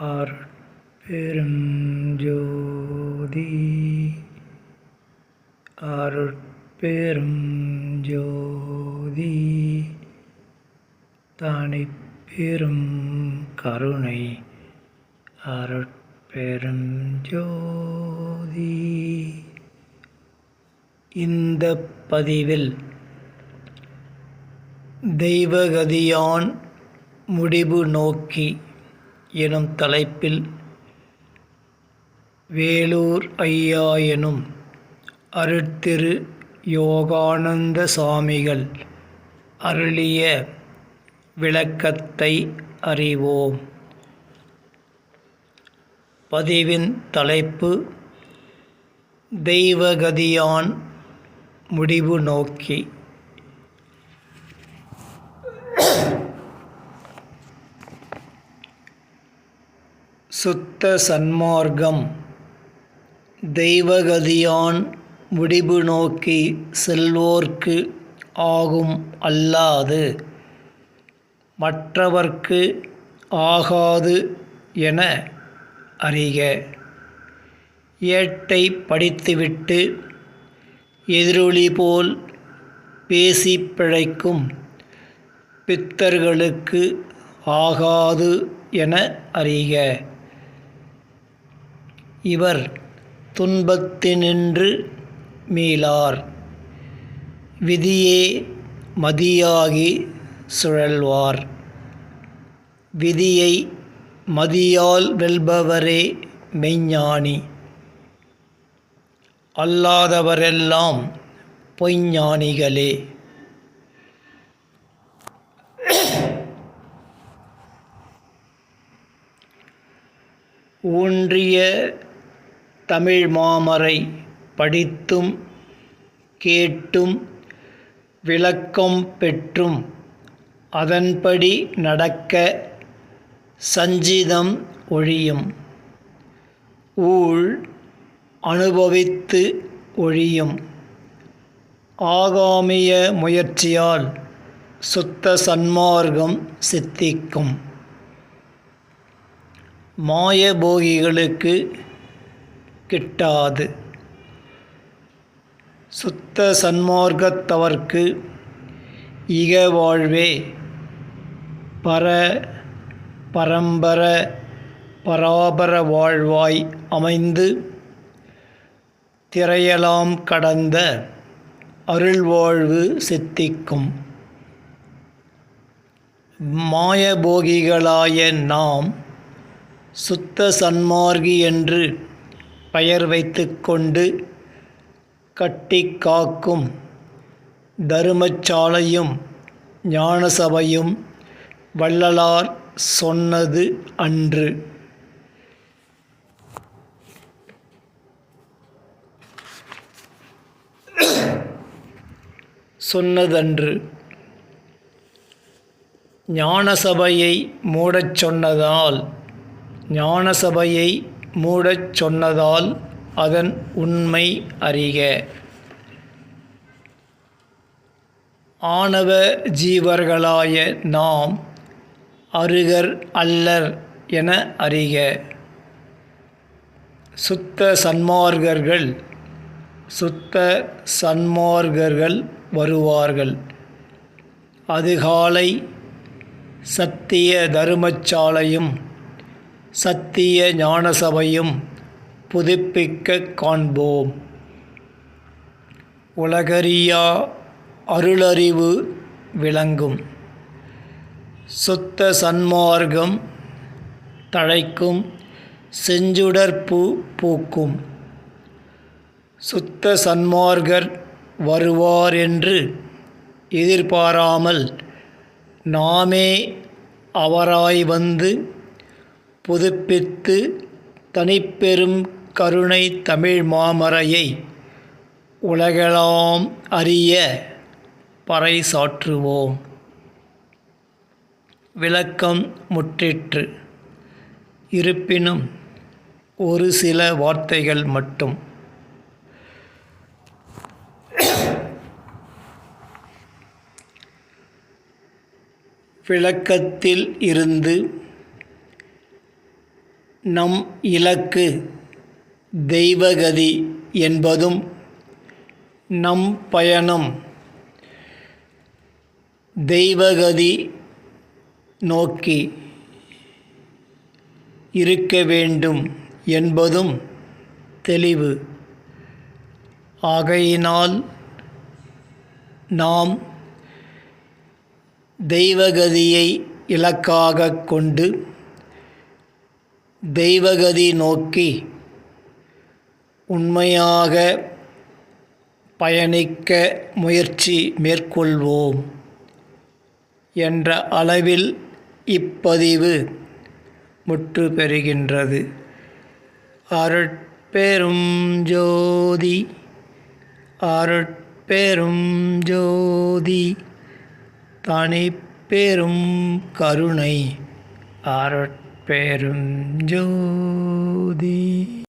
அருட்பெரும் ஜோதி அருட்பெரும் ஜோதி தனிப்பெரும் கருணை. அருட்பெரும் ஜோதி இந்த பதிவில் தெய்வகதியான் முடிவு நோக்கி எனும் தலைப்பில் வேலூர் ஐயா எனும் அருட்திரு யோகானந்த சாமிகள் அருளிய விளக்கத்தை அறிவோம். பதிவின் தலைப்பு தெய்வகதியான் முடிவு நோக்கி. சுத்த சன்மார்க்கம். தெய்வகதியான் முடிவு நோக்கி செல்வோர்க்கு ஆகும் அல்லாது. மற்றவர்க்கு ஆகாது என அறிக. ஏட்டை படித்துவிட்டு எதிரொலி போல் பேசி பிழைக்கும் பித்தர்களுக்கு ஆகாது என அறிக. இவர் துன்பத்தினின்று மீளார். விதியே மதியாகி சுழல்வார். விதியை மதியால் வெல்பவரே மெய்ஞானி. அல்லாதவரெல்லாம் பொய்ஞானிகளே. ஊன்றிய தமிழ் மாமரை படித்தும் கேட்டும் விளக்கம் பெற்றும் அதன்படி நடக்க சஞ்சிதம் ஒழியும். ஊழ் அனுபவித்து ஒழியும். ஆகாமிய முயற்சியால் சுத்த சன்மார்க்கம் சித்திக்கும். மாயபோகிகளுக்கு கிட்டாது. சுத்த சன்மார்க்கத்தவர்க்கு இக வாழ்வே. பர பரம்பர பராபர வாழ்வாய் அமைந்து திரையலாம் கடந்த அருள்வாழ்வு சித்திக்கும். மாயபோகிகளாய நாம் சுத்த சன்மார்கி என்று பெயர் வைத்துக்கொண்டு கட்டி காக்கும் தருமச்சாலையும் ஞானசபையும் வள்ளலார் சொன்னது அன்று. சொன்னதன்று. ஞானசபையை மூடச் சொன்னதால் ஞானசபையை மூடச் சொன்னதால் அதன் உண்மை அறிக. ஆணவ ஜீவர்களாய நாம் அருகர் அல்லர் என அறிக. சுத்த சன்மார்கர்கள் சுத்த சன்மார்கர்கள் வருவார்கள். அதுகாலை சத்திய தருமச்சாலையும் சத்திய ஞானசபையும் புதுப்பிக்க காண்போம். உலகறியா அருளறிவு விளங்கும். சுத்த சன்மார்க்கம் தழைக்கும் செஞ்சுடற்பூ பூக்கும். சுத்த சன்மார்கர் வருவார் என்று எதிர்பாராமல் நாமே அவராய் வந்து புதுப்பித்து தனிப்பெரும் கருணை தமிழ் மாமறையை உலகெலாம் அறிய பறைசாற்றுவோம். விளக்கம் முற்றிற்று. இருப்பினும் ஒரு சில வார்த்தைகள் மட்டும். விளக்கத்தில் இருந்து நம் இலக்கு தெய்வகதி என்பதும் நம் பயணம். தெய்வகதி நோக்கி இருக்க வேண்டும் என்பதும் தெளிவு. ஆகையினால் நாம் தெய்வகதியை இலக்காக கொண்டு தெய்வகதி நோக்கி உண்மையாக பயணிக்க முயற்சி மேற்கொள்வோம் என்ற அளவில் இப்பதிவு முற்று பெறுகின்றது. அருட்பெரும் ஜோதி அருட்பெரும் ஜோதி தனிப்பெரும் கருணை அருட் ஜோதி